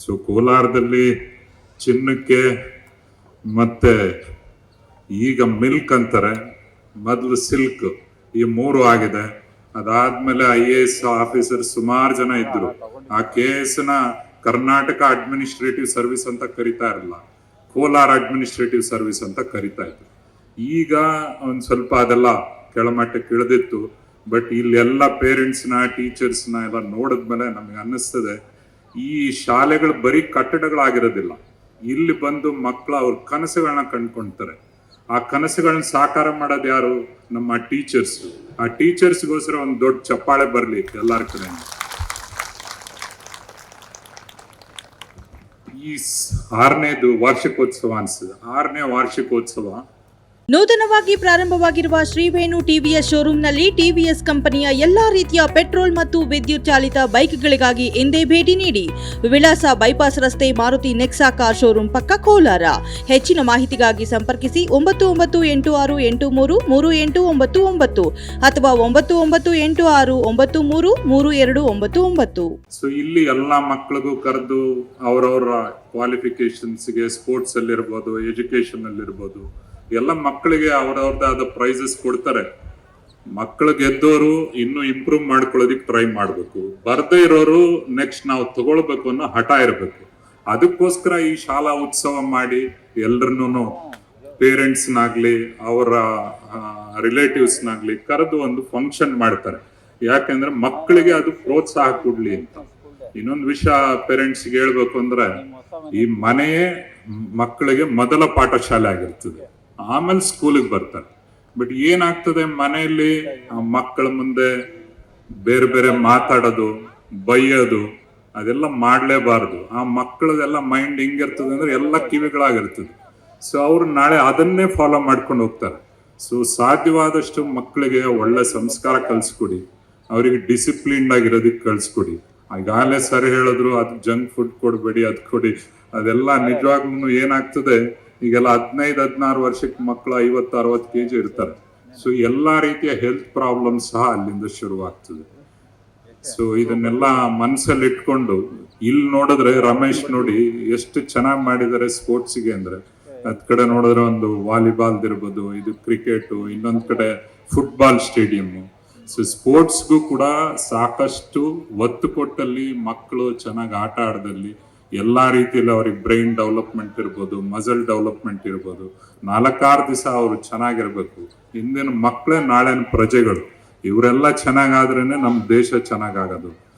So ಕೋಲಾರದಲ್ಲಿ ಚಿನ್ನಕ್ಕೆ ಮತ್ತೆ ಈಗ ಮಿಲ್ಕ್ ಅಂತಾರೆ. ಮೊದಲು ಸಿಲ್ಕ್ ಈ ಮೂರು ಆಗಿದೆ. ಅದಾದ್ಮೇಲೆ ಐ ಎ ಎಸ್ ಆಫೀಸರ್ ಸುಮಾರು ಜನ ಇದ್ರು. ಆ ಕೆ ಎಸ್ನ ಕರ್ನಾಟಕ ಅಡ್ಮಿನಿಸ್ಟ್ರೇಟಿವ್ ಸರ್ವಿಸ್ ಅಂತ ಕರಿತಾ ಇರಲಿಲ್ಲ ಕೋಲಾರ ಅಡ್ಮಿನಿಸ್ಟ್ರೇಟಿವ್ ಸರ್ವಿಸ್ ಅಂತ ಕರಿತಾ ಇದ್ರು. ಈಗ ಒಂದ್ ಸ್ವಲ್ಪ ಅದೆಲ್ಲ ಕೆಳಮಟ್ಟಕ್ಕೆ ಇಳಿದಿತ್ತು. ಬಟ್ ಇಲ್ಲೆಲ್ಲ ಪೇರೆಂಟ್ಸ್ನ ಟೀಚರ್ಸ್ನ ಎಲ್ಲ ನೋಡಿದ್ಮೇಲೆ ನಮಗೆ ಅನ್ನಿಸ್ತದೆ. ಈ ಶಾಲೆಗಳು ಬರೀ ಕಟ್ಟಡಗಳಾಗಿರೋದಿಲ್ಲ. ಇಲ್ಲಿ ಬಂದು ಮಕ್ಕಳು ಅವ್ರ ಕನಸುಗಳನ್ನ ಕಂಡ್ಕೊಳ್ತಾರೆ ಆ ಕನಸುಗಳನ್ನ ಸಾಕಾರ ಮಾಡೋದು ಯಾರು? ನಮ್ಮ ಟೀಚರ್ಸ್ ಆ ಟೀಚರ್ಸ್ಗೋಸ್ಕರ ಒಂದು ದೊಡ್ಡ ಚಪ್ಪಾಳೆ ಬರಲಿ ಎಲ್ಲರ ಕಡೆ ಈ ಆರನೇದು ವಾರ್ಷಿಕೋತ್ಸವ ಅನಿಸ್ತದೆ ಆರನೇ ವಾರ್ಷಿಕೋತ್ಸವ ನೂತನವಾಗಿ ಪ್ರಾರಂಭವಾಗಿರುವ ಶ್ರೀವೇಣು ಟಿವಿಎಸ್ ಶೋರೂಮ್ನಲ್ಲಿ ಟಿವಿಎಸ್ ಕಂಪನಿಯ ಎಲ್ಲಾ ರೀತಿಯ ಪೆಟ್ರೋಲ್ ಮತ್ತು ವಿದ್ಯುತ್ ಚಾಲಿತ ಬೈಕ್ಗಳಿಗಾಗಿ ಎಂದೇ ಭೇಟಿ ನೀಡಿ ವಿಳಾಸ ಬೈಪಾಸ್ ರಸ್ತೆ ಮಾರುತಿ ನೆಕ್ಸಾ ಕಾರ್ ಶೋರೂಮ್ ಪಕ್ಕ ಕೋಲಾರ. ಹೆಚ್ಚಿನ ಮಾಹಿತಿಗಾಗಿ ಸಂಪರ್ಕಿಸಿ ಒಂಬತ್ತು ಒಂಬತ್ತು ಎಂಟು ಆರು ಎಂಟು ಮೂರು ಮೂರು ಎಂಟು ಒಂಬತ್ತು ಒಂಬತ್ತು ಅಥವಾ ಒಂಬತ್ತು ಒಂಬತ್ತು ಎಂಟು ಆರು ಒಂಬತ್ತು ಮೂರು ಮೂರು ಎರಡು ಒಂಬತ್ತು ಒಂಬತ್ತು. ಇಲ್ಲಿ ಎಲ್ಲ ಮಕ್ಕಳಿಗೂ ಕರೆದು ಅವರವರ ಕ್ವಾಲಿಫಿಕೇಶನ್ಸ್ಗೆ ಸ್ಪೋರ್ಟ್ಸ್ ಅಲ್ಲಿರ್ಬೋದು ಎಜುಕೇಶನ್ ಅಲ್ಲಿ ಇರ್ಬೋದು ಎಲ್ಲ ಮಕ್ಕಳಿಗೆ ಅವ್ರವ್ರದ್ದಾದ ಪ್ರೈಸಸ್ ಕೊಡ್ತಾರೆ. ಮಕ್ಕಳು ಗೆದ್ದೋರು ಇನ್ನೂ ಇಂಪ್ರೂವ್ ಮಾಡ್ಕೊಳ್ಳೋದಿಕ್ ಟ್ರೈ ಮಾಡಬೇಕು. ಬರ್ದೇ ಇರೋರು ನೆಕ್ಸ್ಟ್ ನಾವು ತಗೊಳ್ಬೇಕು ಅನ್ನೋ ಹಠ ಇರಬೇಕು. ಅದಕ್ಕೋಸ್ಕರ ಈ ಶಾಲಾ ಉತ್ಸವ ಮಾಡಿ ಎಲ್ರನ್ನೂ ಪೇರೆಂಟ್ಸ್ನಾಗ್ಲಿ ಅವರ ರಿಲೇಟಿವ್ಸ್ನಾಗ್ಲಿ ಕರೆದು ಒಂದು ಫಂಕ್ಷನ್ ಮಾಡ್ತಾರೆ. ಯಾಕಂದ್ರೆ ಮಕ್ಕಳಿಗೆ ಅದು ಪ್ರೋತ್ಸಾಹ ಕೊಡ್ಲಿ ಅಂತ. ಇನ್ನೊಂದು ವಿಷಯ ಪೇರೆಂಟ್ಸ್ಗೆ ಹೇಳ್ಬೇಕು ಅಂದ್ರೆ ಈ ಮನೆಯೇ ಮಕ್ಕಳಿಗೆ ಮೊದಲ ಪಾಠಶಾಲೆ ಆಗಿರ್ತದೆ. ಆಮೇಲೆ ಸ್ಕೂಲಿಗೆ ಬರ್ತಾರೆ. ಬಟ್ ಏನಾಗ್ತದೆ ಮನೆಯಲ್ಲಿ ಮಕ್ಕಳ ಮುಂದೆ ಬೇರೆ ಬೇರೆ ಮಾತಾಡೋದು, ಬೈಯೋದು, ಅದೆಲ್ಲ ಮಾಡಲೇಬಾರ್ದು. ಆ ಮಕ್ಕಳದೆಲ್ಲ ಮೈಂಡ್ ಹೆಂಗಿರ್ತದೆ ಅಂದ್ರೆ ಎಲ್ಲ ಕಿವಿಗಳಾಗಿರ್ತದೆ. ಸೊ ಅವ್ರು ನಾಳೆ ಅದನ್ನೇ ಫಾಲೋ ಮಾಡ್ಕೊಂಡು ಹೋಗ್ತಾರೆ. ಸೊ ಸಾಧ್ಯವಾದಷ್ಟು ಮಕ್ಕಳಿಗೆ ಒಳ್ಳೆ ಸಂಸ್ಕಾರ ಕಲಿಸ್ಕೊಡಿ. ಅವರಿಗೆ ಡಿಸಿಪ್ಲಿನ್ಡ್ ಆಗಿರೋದಕ್ಕೆ ಕಳಿಸ್ಕೊಡಿ ಈಗಾಗಲೇ ಸರಿ ಹೇಳಿದ್ರು, ಅದು ಜಂಕ್ ಫುಡ್ ಕೊಡಬೇಡಿ, ಅದು ಕೊಡಿ. ಅದೆಲ್ಲ ನಿಜವಾಗ್ಲೂ ಏನಾಗ್ತದೆ ಈಗೆಲ್ಲ ಹದಿನೈದು, ಹದಿನಾರು ವರ್ಷಕ್ಕೆ ಮಕ್ಕಳು ಐವತ್ತು, ಅರವತ್ತು ಕೆ ಜಿ ಇರ್ತಾರೆ ಸೊ ಎಲ್ಲಾ ರೀತಿಯ ಹೆಲ್ತ್ ಪ್ರಾಬ್ಲಮ್ ಸಹ ಅಲ್ಲಿಂದ ಶುರುವಾಗ್ತದೆ. ಸೊ ಇದನ್ನೆಲ್ಲ ಮನಸ್ಸಲ್ಲಿ ಇಟ್ಕೊಂಡು ಇಲ್ಲಿ ನೋಡಿದ್ರೆ ರಮೇಶ್ ನೋಡಿ ಎಷ್ಟು ಚೆನ್ನಾಗಿ ಮಾಡಿದ್ದಾರೆ ಸ್ಪೋರ್ಟ್ಸಿಗೆ ಅಂದ್ರೆ. ಅದ್ ಕಡೆ ನೋಡಿದ್ರೆ ಒಂದು ವಾಲಿಬಾಲ್ ಇರ್ಬೋದು, ಇದು ಕ್ರಿಕೆಟ್ ಇನ್ನೊಂದ್ ಕಡೆ ಫುಟ್ಬಾಲ್ ಸ್ಟೇಡಿಯಂ ಸೊ ಸ್ಪೋರ್ಟ್ಸ್ಗೂ ಕೂಡ ಸಾಕಷ್ಟು ಒತ್ತು ಕೊಟ್ಟಲ್ಲಿ ಮಕ್ಕಳು ಚೆನ್ನಾಗಿ ಆಟ ಆಡದಲ್ಲಿ ಎಲ್ಲಾ ರೀತಿಯಲ್ಲಿ ಅವ್ರಿಗೆ ಬ್ರೈನ್ ಡೆವಲಪ್ಮೆಂಟ್ ಇರ್ಬೋದು ಮಸಲ್ ಡೆವಲಪ್ಮೆಂಟ್ ಇರ್ಬೋದು. ನಾಲ್ಕಾರು ದಿವಸ ಅವರು ಚೆನ್ನಾಗಿರ್ಬೇಕು. ಇಂದಿನ ಮಕ್ಕಳೇ ನಾಳೆನ ಪ್ರಜೆಗಳು. ಇವರೆಲ್ಲ ಚೆನ್ನಾಗಾದ್ರೇನೆ ನಮ್ಮ ದೇಶ ಚೆನ್ನಾಗಾಗೋದು.